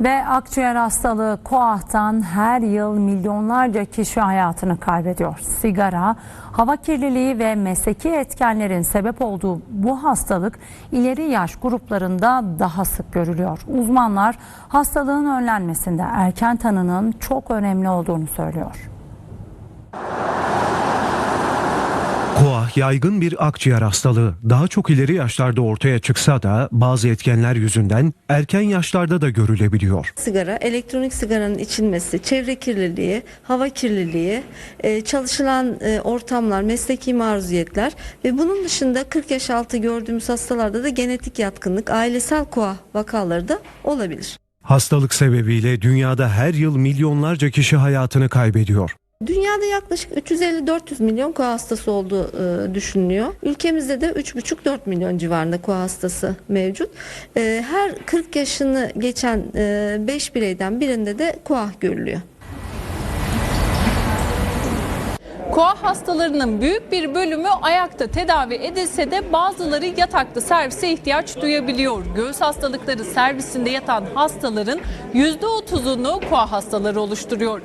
Ve akciğer hastalığı koahtan her yıl milyonlarca kişi hayatını kaybediyor. Sigara, hava kirliliği ve mesleki etkenlerin sebep olduğu bu hastalık ileri yaş gruplarında daha sık görülüyor. Uzmanlar hastalığın önlenmesinde erken tanının çok önemli olduğunu söylüyor. Koah yaygın bir akciğer hastalığı. Daha çok ileri yaşlarda ortaya çıksa da bazı etkenler yüzünden erken yaşlarda da görülebiliyor. Sigara, elektronik sigaranın içilmesi, çevre kirliliği, hava kirliliği, e, çalışılan e, ortamlar, mesleki maruziyetler ve bunun dışında 40 yaş altı gördüğümüz hastalarda da genetik yatkınlık, ailesel koa vakaları da olabilir. Hastalık sebebiyle dünyada her yıl milyonlarca kişi hayatını kaybediyor. Dünyada yaklaşık 350-400 milyon koa hastası olduğu e, düşünülüyor. Ülkemizde de 3,5-4 milyon civarında koa hastası mevcut. E, her 40 yaşını geçen 5 bireyden birinde de koa görülüyor. Koa hastalarının büyük bir bölümü ayakta tedavi edilse de bazıları yataklı servise ihtiyaç duyabiliyor. Göğüs hastalıkları servisinde yatan hastaların %30'unu koa hastaları oluşturuyor.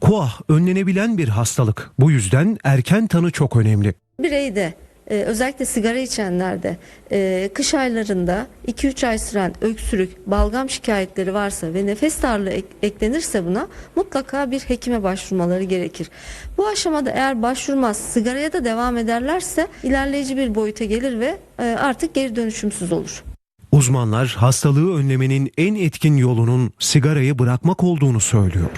Koah önlenebilen bir hastalık. Bu yüzden erken tanı çok önemli. Bireyde e, özellikle sigara içenlerde e, kış aylarında 2-3 ay süren öksürük, balgam şikayetleri varsa ve nefes darlığı ek- eklenirse buna mutlaka bir hekime başvurmaları gerekir. Bu aşamada eğer başvurmaz sigaraya da devam ederlerse ilerleyici bir boyuta gelir ve e, artık geri dönüşümsüz olur. Uzmanlar hastalığı önlemenin en etkin yolunun sigarayı bırakmak olduğunu söylüyor.